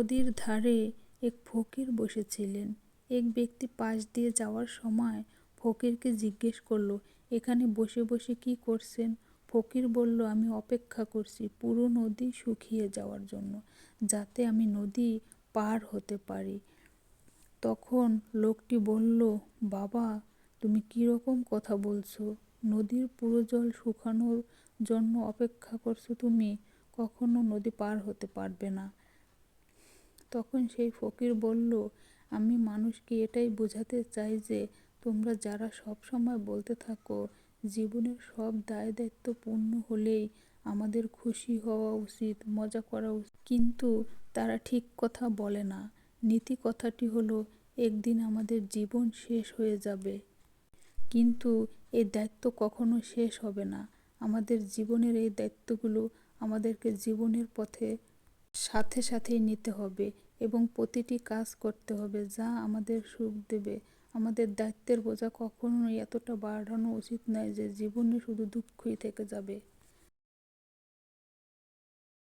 নদীর ধারে এক ফকির বসেছিলেন। এক ব্যক্তি পাশ দিয়ে যাওয়ার সময় ফকিরকে জিজ্ঞেস করল, এখানে বসে বসে কি করছেন? ফকির বলল, আমি অপেক্ষা করছি পুরো নদী শুকিয়ে যাওয়ার জন্য, যাতে আমি নদী পার হতে পারি। তখন লোকটি বলল, বাবা, তুমি কীরকম কথা বলছো? নদীর পুরো জল শুকানোর জন্য অপেক্ষা করছ তুমি? কখনো নদী পার হতে পারবে না। তখন সেই ফকির বলল, আমি মানুষকে এটাই বোঝাতে চাই যে তোমরা যারা সব সময় বলতে থাকো, জীবনের সব দায় দায়িত্ব পূর্ণ হলেই আমাদের খুশি হওয়া উচিত, মজা করা উচিত। কিন্তু তারা ঠিক কথা বলে না। নীতি কথাটি হলো, একদিন আমাদের জীবন শেষ হয়ে যাবে। কিন্তু এই দায়িত্ব কখনো শেষ হবে না। আমাদের জীবনের এই দায়িত্বগুলো আমাদেরকে জীবনের পথে সাথে সাথেই নিতে হবে এবং প্রতিটি কাজ করতে হবে, যা আমাদের সুখ দেবে। আমাদের দায়িত্বের বোঝা কখনোই এতটা বাড়ানো উচিত নয় যে জীবনে শুধু দুঃখই থেকে যাবে।